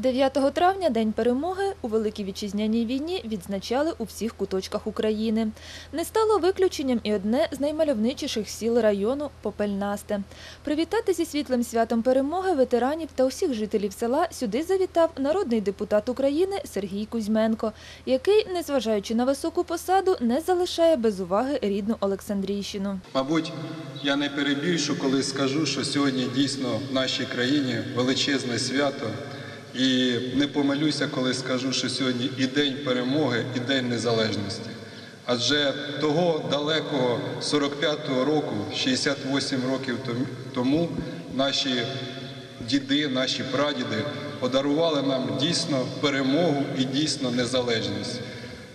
9 травня День перемоги у Великій Вітчизняній війні відзначали у всіх куточках України. Не стало виключенням і одне з наймальовничіших сіл району Попельнасте. Привітати зі світлим святом перемоги ветеранів та усіх жителів села сюди завітав народний депутат України Сергій Кузьменко, який, незважаючи на високу посаду, не залишає без уваги рідну Олександрійщину. Мабуть, я не перебільшу, коли скажу, що сьогодні дійсно в нашій країні величезне свято. І не помилюся, коли скажу, що сьогодні і День перемоги, і День Незалежності. Адже того далекого 45-го року, 68 років тому, наші діди, наші прадіди подарували нам дійсно перемогу і дійсно незалежність.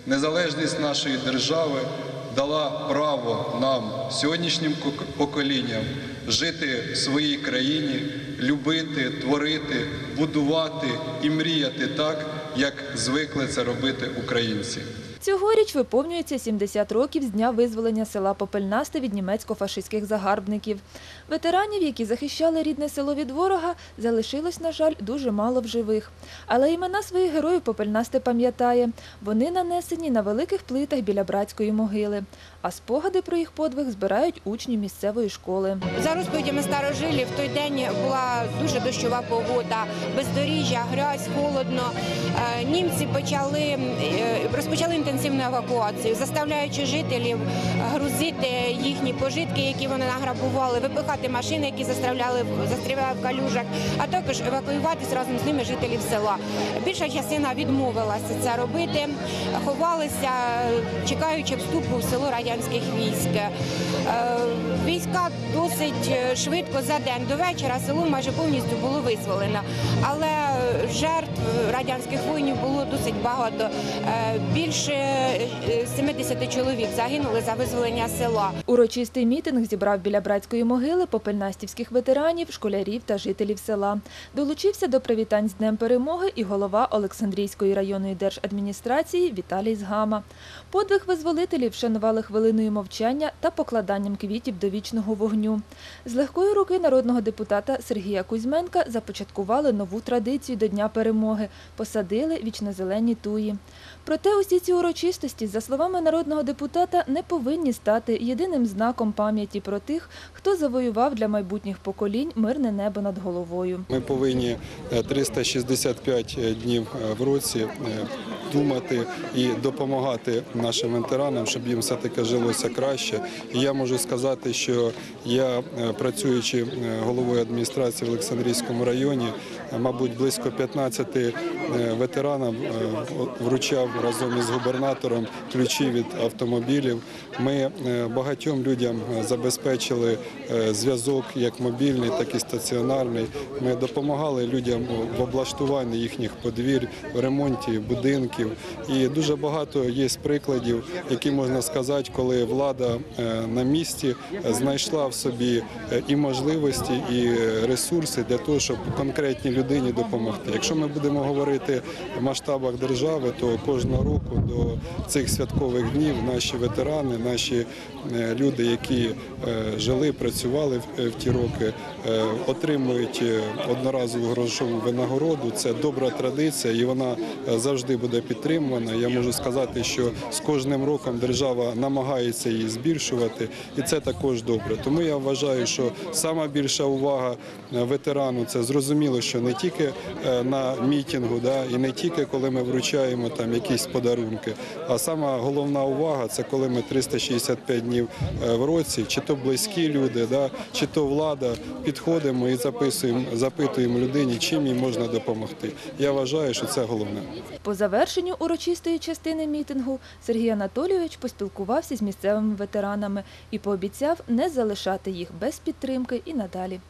Незалежність нашої держави дала право нам, сьогоднішнім ко- поколінням, жити в своїй країні, любити, творити, будувати і мріяти так, як звикли це робити українці. Цьогоріч виповнюється 70 років з дня визволення села Попельнасте від німецько-фашистських загарбників. Ветеранів, які захищали рідне село від ворога, залишилось, на жаль, дуже мало в живих. Але імена своїх героїв Попельнасте пам'ятає. Вони нанесені на великих плитах біля братської могили. А спогади про їх подвиг збирають учні місцевої школи. За розповідями старожилів, в той день була дуже дощова погода, бездоріжжя, грязь, холодно. Е, Німці почали е, розпочали інтенсивну евакуацію, заставляючи жителів грузити їхні пожитки, які вони награбували, випихати машини, які застрівали в калюжах, а також евакуюватись разом з ними жителів села. Більша частина відмовилася це робити, ховалися, чекаючи вступу в село радянських військ. Е, Війська досить е, швидко за день до вечора село майже повністю було визволено, але жертв радянських воїнів було досить багато. Е, Більше е, 70 чоловік загинули за визволення села. Урочистий мітинг зібрав біля братської могили попельнастівських ветеранів, школярів та жителів села. Долучився до привітань з Днем перемоги і голова Олександрійської районної держадміністрації Віталій Згама. Подвиг визволителів вшанували хвилиною мовчання та покладанням квітів до вічного вогню. З легкої руки народного депутата Сергія Кузьменка започаткували нову традицію до Дня перемоги – посадили вічнозелені туї. Проте усі ці урочистості, за словами народного депутата, не повинні стати єдиним знаком пам'яті про тих, хто завоював для майбутніх поколінь мирне небо над головою. Ми повинні е, 365 днів е, в році е, думати і допомагати нашим ветеранам, щоб їм все-таки жилося краще. І я можу сказати, що я, е, працюючи е, головою адміністрації в Олександрійському районі, е, мабуть, близько 15 е, ветеранам вручав разом із губернатором ключі від автомобілів. Ми багатьом людям забезпечили зв'язок як мобільний, так і стаціонарний. Ми допомагали людям в облаштуванні їхніх подвір'я, в ремонті будинків. І дуже багато є прикладів, які можна сказати, коли влада е, на місці знайшла в собі е, і можливості, і ресурси для того, щоб конкретній людині допомогти. Якщо ми будемо говорити в масштабах держави, то кожного року до цих святкових днів наші ветерани, наші е, люди, які жили, працювали в- ті роки, отримують одноразову грошову винагороду. Це добра традиція, і вона завжди буде підтримувана. Я можу сказати, що з кожним роком держава намагається її збільшувати, і це також добре. Тому я вважаю, що сама більша увага е, ветерану це зрозуміло, що не тільки е, на мітингу, да, і не тільки коли ми вручаємо там якісь подарунки, а сама головна увага це коли ми 365 днів е, в році, чи то близькі люди, да, чи то влада, підходимо і записуємо, запитуємо людині, чим їй можна допомогти. Я вважаю, що це головне. По завершенню урочистої частини мітингу Сергій Анатолійович поспілкувався з місцевими ветеранами і пообіцяв не залишати їх без підтримки і надалі.